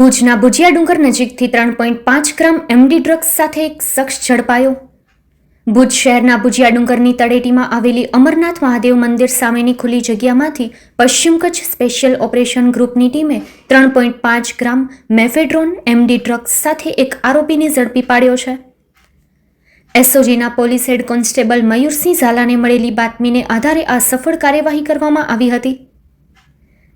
ભુજના ભુજિયા ડુંગર નજીકથી ત્રણ પોઈન્ટ પાંચ ગ્રામ એમડી ડ્રગ્સ સાથે એક શખ્સ ઝડપાયો. ભુજ શહેરના ભુજિયા ડુંગરની તળેટીમાં આવેલી અમરનાથ મહાદેવ મંદિર સામેની ખુલ્લી જગ્યામાંથી પશ્ચિમ કચ્છ સ્પેશિયલ ઓપરેશન ગ્રુપની ટીમે ત્રણ પોઈન્ટ પાંચ ગ્રામ મેફેડ્રોન એમડી ડ્રગ્સ સાથે એક આરોપીને ઝડપી પાડ્યો છે. એસઓજીના પોલીસ હેડ કોન્સ્ટેબલ મયુરસિંહ ઝાલાને મળેલી બાતમીને આધારે આ સફળ કાર્યવાહી કરવામાં આવી હતી.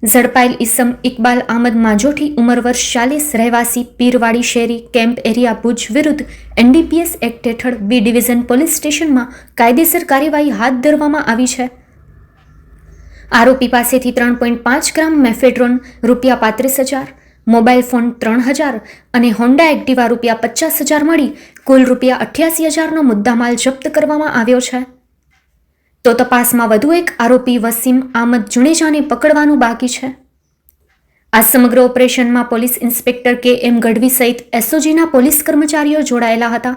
ઝડપાયેલ ઈસમ ઇકબાલ આમદ માંજોઠી ઉંમર વર્ષ ચાલીસ રહેવાસી પીરવાડી શેરી કેમ્પ એરિયા ભુજ વિરુદ્ધ એનડીપીએસ એક્ટ હેઠળ બી ડિવિઝન પોલીસ સ્ટેશનમાં કાયદેસર કાર્યવાહી હાથ ધરવામાં આવી છે. આરોપી પાસેથી ત્રણ પોઈન્ટ પાંચ ગ્રામ મેફેડ્રોન રૂપિયા પાંત્રીસ હજાર, મોબાઈલ ફોન ત્રણ હજાર અને હોન્ડા એક્ટિવા રૂપિયા પચાસ હજાર મળી કુલ રૂપિયા અઠ્યાસી હજારનો મુદ્દામાલ જપ્ત કરવામાં આવ્યો છે. તો તપાસમાં વધુ એક આરોપી વસીમ આમદ જુણેજાને પકડવાનું બાકી છે. આ સમગ્ર ઓપરેશનમાં પોલીસ ઇન્સ્પેક્ટર કે એમ ગઢવી સહિત એસઓજીના પોલીસ કર્મચારીઓ જોડાયેલા હતા.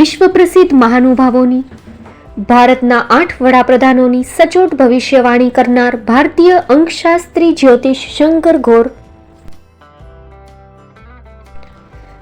વિશ્વ પ્રસિદ્ધ મહાનુભાવોની, ભારતના આઠ વડાપ્રધાનોની સચોટ ભવિષ્યવાણી કરનાર ભારતીય અંકશાસ્ત્રી જ્યોતિષ શંકર ઘોર